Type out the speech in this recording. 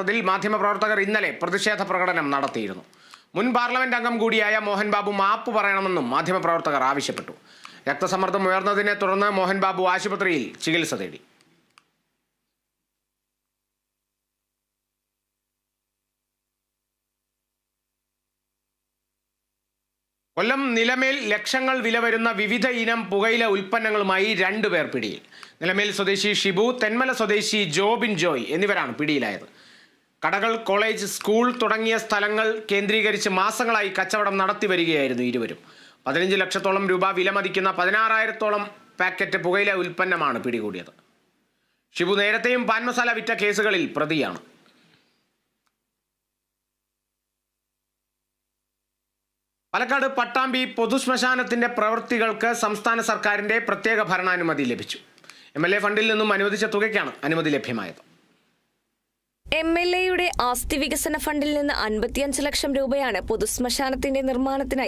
ചെയ്യാത്തതിൽ മാധ്യമപ്രവർത്തകർ ഇന്നലെ പ്രതിഷേധ പ്രകടനം നടത്തിയിരുന്നു. മുൻ പാർലമെന്റ് അംഗം കൂടിയായ മോഹൻബാബു മാപ്പ് പറയണമെന്നും മാധ്യമപ്രവർത്തകർ ആവശ്യപ്പെട്ടു. രക്തസമ്മർദ്ദം ഉയർന്നതിനെ തുടർന്ന് മോഹൻബാബു ആശുപത്രിയിൽ ചികിത്സ തേടി. കൊല്ലം നിലമേൽ ലക്ഷങ്ങൾ വില വരുന്ന വിവിധ ഇനം പുകയില ഉൽപ്പന്നങ്ങളുമായി രണ്ടുപേർ പിടിയിൽ. നിലമേൽ സ്വദേശി ഷിബു തെന്മല സ്വദേശി ജോബിൻ ജോയ് എന്നിവരാണ് പിടിയിലായത്. കടകൾ കോളേജ് സ്കൂൾ തുടങ്ങിയ സ്ഥലങ്ങൾ കേന്ദ്രീകരിച്ച് മാസങ്ങളായി കച്ചവടം നടത്തി വരികയായിരുന്നു ഇരുവരും. പതിനഞ്ച് ലക്ഷത്തോളം രൂപ വിലമതിക്കുന്ന പതിനാറായിരത്തോളം പാക്കറ്റ് പുകയില ഉൽപ്പന്നമാണ് പിടികൂടിയത്. ഷിബു നേരത്തെയും പാൻ മസാല വിറ്റ കേസുകളിൽ പ്രതിയാണ്. പാലക്കാട് പട്ടാമ്പി പൊതുശ്മശാനത്തിന്റെ പ്രവൃത്തികൾക്ക് സംസ്ഥാന സർക്കാരിന്റെ പ്രത്യേക ഭരണാനുമതി ലഭിച്ചു. എ ഫണ്ടിൽ നിന്നും അനുവദിച്ച തുകയ്ക്കാണ് അനുമതി ലഭ്യമായത്. എം എൽ എയുടെ ആസ്തി വികസന ഫണ്ടിൽ നിന്ന് അൻപത്തിയഞ്ച് ലക്ഷം രൂപയാണ് പൊതുശ്മശാനത്തിന്റെ നിർമ്മാണത്തിനായി